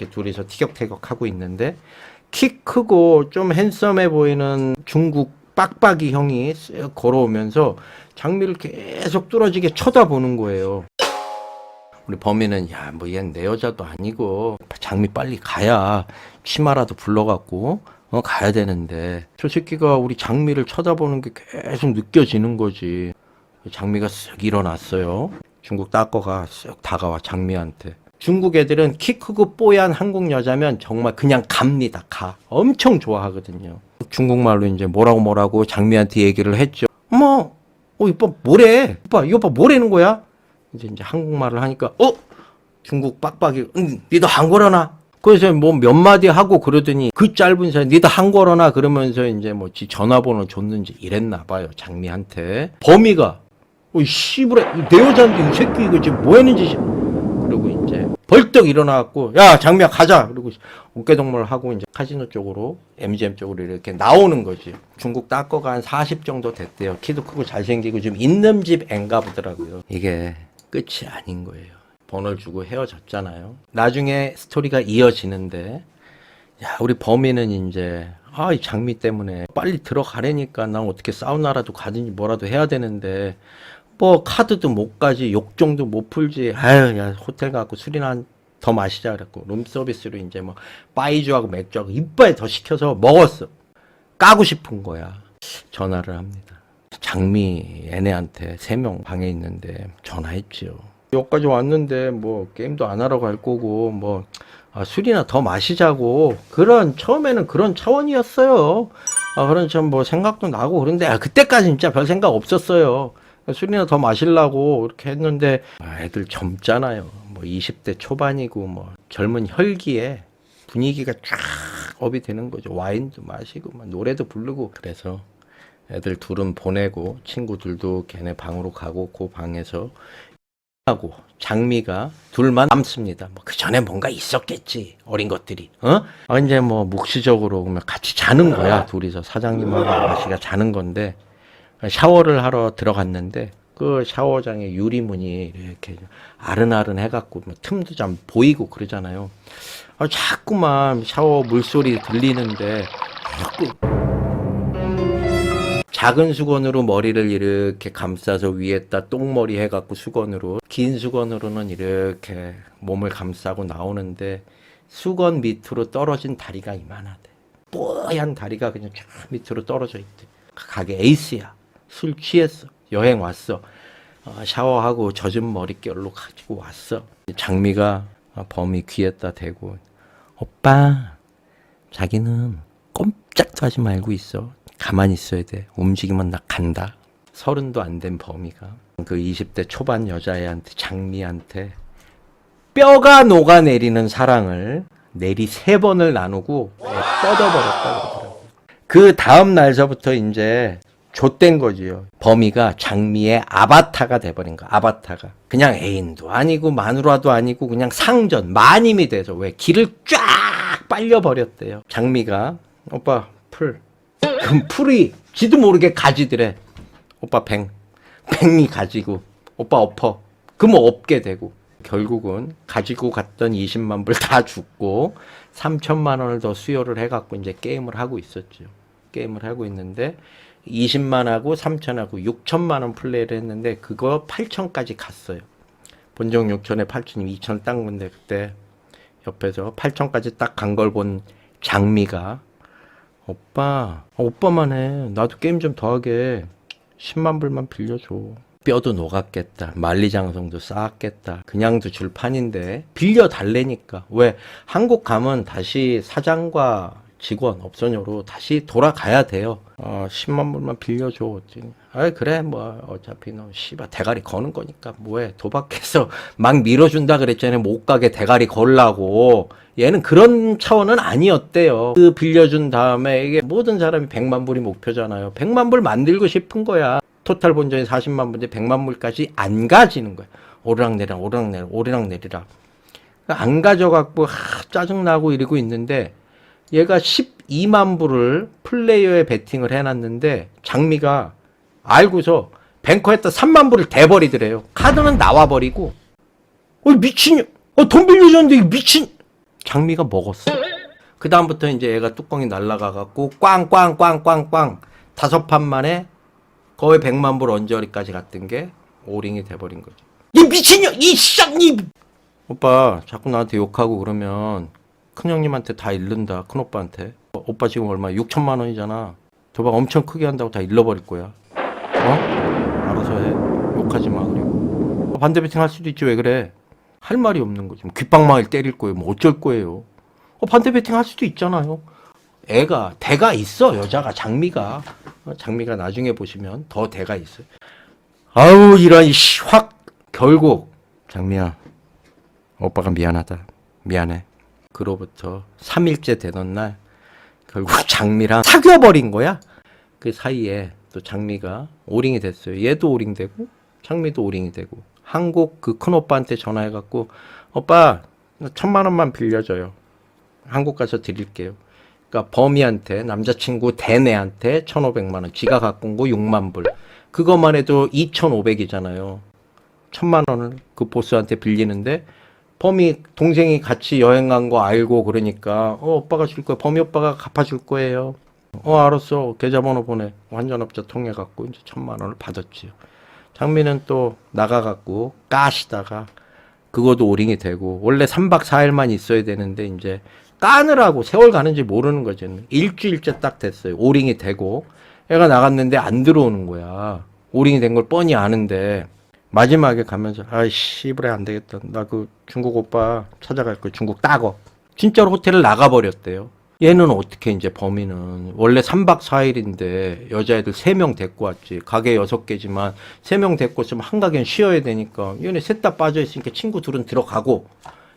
이렇게 둘이서 티격태격 하고 있는데 키 크고 좀 핸섬해 보이는 중국 빡빡이 형이 쓱 걸어오면서 장미를 계속 뚫어지게 쳐다보는 거예요. 우리 범인은 야 뭐 얘는 내 여자도 아니고 장미 빨리 가야 치마라도 불러갖고 어 가야 되는데 저 새끼가 우리 장미를 쳐다보는 게 계속 느껴지는 거지. 장미가 쓱 일어났어요. 중국 따거가 쓱 다가와 장미한테. 중국 애들은 키 크고 뽀얀 한국 여자면 정말 그냥 갑니다. 가. 엄청 좋아하거든요. 중국말로 이제 뭐라고 뭐라고 장미한테 얘기를 했죠. 어머, 어, 오빠 뭐래? 오빠, 이 오빠 뭐라는 거야? 이제 이제 한국말을 하니까 어? 중국 빡빡이 응, 니도 한거라나? 그래서 뭐 몇 마디 하고 그러더니 그 짧은 사이 니도 한거라나 그러면서 이제 뭐 지 전화번호 줬는지 이랬나 봐요 장미한테 범이가 어이 씨부레 내 여자인데 이 새끼 이거 지금 뭐 했는지 씨. 벌떡 일어나갖고 야 장미야 가자! 그리고 어깨동무를 하고 이제 카지노 쪽으로 MGM 쪽으로 이렇게 나오는 거지. 중국 따거가 한 40 정도 됐대요. 키도 크고 잘생기고 좀 있는 집 앤가 보더라고요. 이게 끝이 아닌 거예요. 번호를 주고 헤어졌잖아요. 나중에 스토리가 이어지는데 야 우리 범인은 이제 아 이 장미 때문에 빨리 들어가려니까 난 어떻게 사우나라도 가든지 뭐라도 해야 되는데 뭐 카드도 못 가지 욕정도 못 풀지. 아유 야 호텔 가고 술이나 한 더 마시자 그랬고 룸서비스로 이제 뭐 빠이주하고 맥주하고 이빨 더 시켜서 먹었어. 까고 싶은 거야. 전화를 합니다. 장미 얘네한테 세 명 방에 있는데 전화했지요 여기까지 왔는데 뭐 게임도 안 하러 갈 거고 뭐 아, 술이나 더 마시자고. 그런 처음에는 그런 차원이었어요. 아 그런 좀뭐 생각도 나고 그런데 아, 그때까지 진짜 별 생각 없었어요. 술이나 더 마시려고 이렇게 했는데 아, 애들 젊잖아요. 뭐 20대 초반이고 뭐 젊은 혈기에 분위기가 쫙 업이 되는 거죠. 와인도 마시고 막 노래도 부르고 그래서 애들 둘은 보내고 친구들도 걔네 방으로 가고 그 방에서 하고 장미가 둘만 남습니다. 뭐 그 전에 뭔가 있었겠지 어린 것들이. 어? 아, 이제 뭐 묵시적으로 같이 자는 거야 둘이서 사장님하고 아가씨가 자는 건데 샤워를 하러 들어갔는데 그 샤워장에 유리문이 이렇게 아른아른 해갖고 뭐 틈도 좀 보이고 그러잖아요. 아, 자꾸만 샤워 물소리 들리는데 자꾸 작은 수건으로 머리를 이렇게 감싸서 위에다 똥머리 해갖고 수건으로 긴 수건으로는 이렇게 몸을 감싸고 나오는데 수건 밑으로 떨어진 다리가 이만하대. 뽀얀 다리가 그냥 쫙 밑으로 떨어져 있대. 가게 에이스야 술 취했어 여행 왔어 어, 샤워하고 젖은 머릿결로 가지고 왔어 장미가 범이 귀에다 대고 오빠 자기는 꼼짝도 하지 말고 있어. 가만히 있어야 돼. 움직이면 나 간다. 서른도 안 된 범이가 그 20대 초반 여자애한테 장미한테 뼈가 녹아내리는 사랑을 내리 세 번을 나누고 뻗어버렸다고 그러더라고요. 그 다음 날서부터 이제 좆된 거지요. 범이가 장미의 아바타가 돼버린 거야. 아바타가. 그냥 애인도 아니고 마누라도 아니고 그냥 상전 마님이 돼서 왜 길을 쫙 빨려 버렸대요. 장미가 오빠 풀. 그럼 풀이 지도 모르게 가지더래. 오빠 뱅. 뱅이 가지고 오빠 엎어. 그럼 엎게 되고 결국은 가지고 갔던 20만 불 다 죽고 3천만 원을 더 수여를 해갖고 이제 게임을 하고 있었죠. 게임을 하고 있는데 20만 하고 3천하고 6천만 원 플레이를 했는데 그거 8천까지 갔어요. 본정 6천에 8천이 2천 딴 건데 그때 옆에서 8천까지 딱 간 걸 본 장미가 오빠 어, 오빠만 해. 나도 게임 좀 더 하게. 10만 불만 빌려줘. 뼈도 녹았겠다. 만리장성도 쌓았겠다. 그냥도 줄 판인데 빌려 달래니까. 왜? 한국 가면 다시 사장과 직원 업소녀로 다시 돌아가야 돼요. 어 10만 불만 빌려줘. 아이 그래 뭐 어차피 너 씨발 대가리 거는 거니까 뭐해. 도박해서 막 밀어준다 그랬잖아요. 못 가게 대가리 걸라고. 얘는 그런 차원은 아니었대요. 그 빌려준 다음에 이게 모든 사람이 100만 불이 목표잖아요. 100만 불 만들고 싶은 거야. 토탈 본전이 40만 불인데 100만 불까지 안 가지는 거야. 오르락내리락 오르락내리락 오르락내리락. 안 가져갖고 하, 짜증나고 이러고 있는데 얘가 12만 불을 플레이어에 베팅을 해놨는데 장미가 알고서 뱅커에다 3만 불을 대버리더래요. 카드는 나와버리고 어 미친 어, 돈 빌려줬는데 이 미친 장미가 먹었어. 그 다음부터 이제 애가 뚜껑이 날라가 갖고 꽝꽝꽝꽝꽝 다섯 판 만에 거의 100만 불 언저리까지 갔던 게 오링이 돼버린 거죠. 이 미친년, 이 쌍님! 오빠 자꾸 나한테 욕하고 그러면 큰 형님한테 다 잃는다, 큰 오빠한테. 어, 오빠 지금 얼마? 6천만 원이잖아. 도박 엄청 크게 한다고 다 잃어버릴 거야. 어? 알아서 해. 욕하지 마, 그리고. 반대 배팅 할 수도 있지, 왜 그래? 할 말이 없는 거지. 뭐 귓방망이를 때릴 거예요. 뭐 어쩔 거예요. 어, 반대 배팅 할 수도 있잖아요. 애가 대가 있어 여자가 장미가 어, 장미가 나중에 보시면 더 대가 있어요. 아우 이런 씨, 확 결국 장미야 오빠가 미안하다 미안해. 그로부터 3일째 되던 날 결국 장미랑 사귀어버린 거야. 그 사이에 또 장미가 오링이 됐어요. 얘도 오링 되고 장미도 오링이 되고 한국 그 큰 오빠한테 전화해갖고 오빠 나 천만 원만 빌려줘요. 한국 가서 드릴게요. 그러니까 범이한테 남자친구 대내한테 1,500만 원, 지가 갖고 온거 6만 불. 그것만 해도 2,500이잖아요. 천만 원을 그 보스한테 빌리는데 범이 동생이 같이 여행 간 거 알고 그러니까 어 오빠가 줄 거야. 범이 오빠가 갚아줄 거예요. 어 알았어. 계좌번호 보내. 환전업자 통해 갖고 이제 천만 원을 받았지요. 장미는 또 나가 갖고 까시다가 그것도 오링이 되고 원래 3박 4일만 있어야 되는데 이제 까느라고 세월 가는지 모르는 거죠. 일주일째 딱 됐어요. 오링이 되고 애가 나갔는데 안 들어오는 거야. 오링이 된 걸 뻔히 아는데 마지막에 가면서 아이 씨부레 안 되겠다. 나 그 중국 오빠 찾아갈 거 중국 따거. 진짜로 호텔을 나가버렸대요. 얘는 어떻게 이제 범인은 원래 3박 4일인데 여자애들 3명 데리고 왔지. 가게 6개지만 3명 데리고 있으면 한 가게는 쉬어야 되니까 얘네 셋 다 빠져 있으니까 친구 둘은 들어가고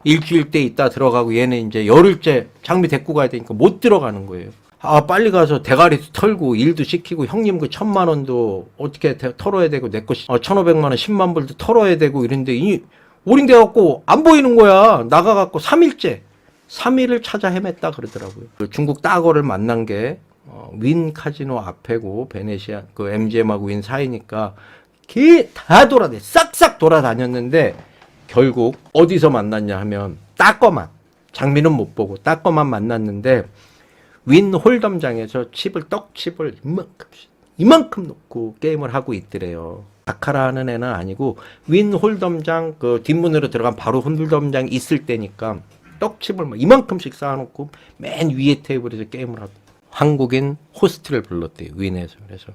일주일 때 있다 들어가고 얘는 이제 열흘째 장미 데리고 가야 되니까 못 들어가는 거예요. 아 빨리 가서 대가리도 털고 일도 시키고 형님 그 천만 원도 어떻게 대- 털어야 되고 내거 어, 천오백만 원 십만 불도 털어야 되고 이런데 이 오링돼 갖고 안 보이는 거야 나가 갖고 3일째 3일을 찾아 헤맸다 그러더라고요. 그 중국 따거를 만난 게 어, 윈 카지노 앞에고 베네시아 그 MGM하고 윈 사이니까 기다 돌아다 싹싹 돌아다녔는데 결국 어디서 만났냐 하면 따꺼만 장미는 못 보고 따꺼만 만났는데 윈 홀덤장에서 칩을 떡칩을 이만큼 이만큼 놓고 게임을 하고 있더래요. 아카라 하는 애는 아니고 윈 홀덤장 그 뒷문으로 들어간 바로 홀덤장 있을 때니까 떡칩을 막 이만큼씩 쌓아놓고 맨 위에 테이블에서 게임을 하고 한국인 호스트를 불렀대요 윈에서. 그래서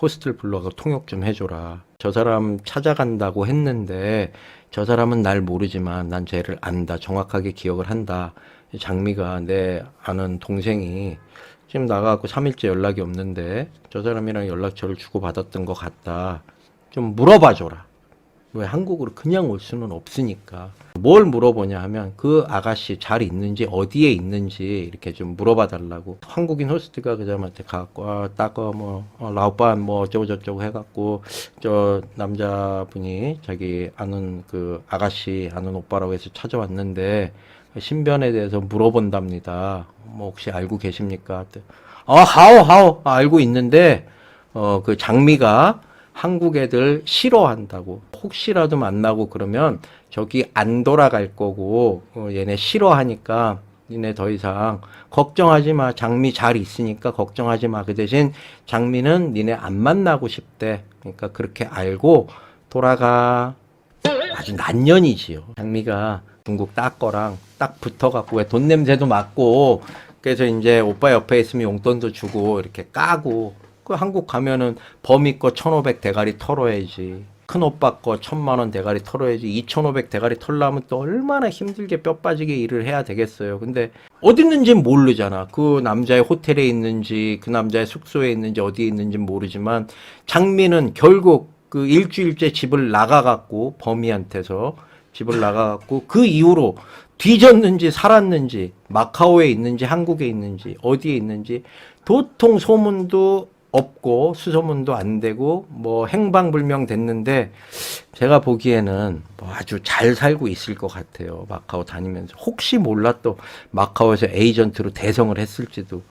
호스트를 불러가 통역 좀 해줘라. 저 사람 찾아간다고 했는데 저 사람은 날 모르지만 난 쟤를 안다. 정확하게 기억을 한다 장미가 내 아는 동생이 지금 나가고 3일째 연락이 없는데 저 사람이랑 연락처를 주고받았던 것 같다. 좀 물어봐 줘라. 왜 한국으로 그냥 올 수는 없으니까. 뭘 물어보냐 하면 그 아가씨 잘 있는지 어디에 있는지 이렇게 좀 물어봐 달라고. 한국인 호스트가 그 사람한테 가갖고 아 따거 뭐 어, 라오반 뭐 어쩌고 저쩌고 해갖고 저 남자분이 자기 아는 그 아가씨 아는 오빠라고 해서 찾아왔는데 신변에 대해서 물어본답니다 뭐 혹시 알고 계십니까 아 하오 하오 아, 알고 있는데 어 그 장미가 한국 애들 싫어한다고. 혹시라도 만나고 그러면 저기 안 돌아갈 거고, 어, 얘네 싫어하니까 니네 더 이상 걱정하지 마. 장미 잘 있으니까 걱정하지 마. 그 대신 장미는 니네 안 만나고 싶대. 그러니까 그렇게 알고 돌아가. 아주 난년이지요. 장미가 중국 따거랑 딱 붙어갖고 왜 돈 냄새도 맡고 그래서 이제 오빠 옆에 있으면 용돈도 주고 이렇게 까고 그 한국 가면은 범이 거 1500 대가리 털어야지. 큰 오빠 거 천만 원 대가리 털어야지. 2500 대가리 털려면 또 얼마나 힘들게 뼈 빠지게 일을 해야 되겠어요. 근데 어디 있는지 모르잖아. 그 남자의 호텔에 있는지 그 남자의 숙소에 있는지 어디에 있는지 모르지만 장미는 결국 그 일주일째 집을 나가갖고 범이한테서 집을 나가갖고 그 이후로 뒤졌는지 살았는지 마카오에 있는지 한국에 있는지 어디에 있는지 도통 소문도 없고 수소문도 안 되고 뭐 행방불명 됐는데 제가 보기에는 뭐 아주 잘 살고 있을 것 같아요. 마카오 다니면서. 혹시 몰라 또 마카오에서 에이전트로 대성을 했을지도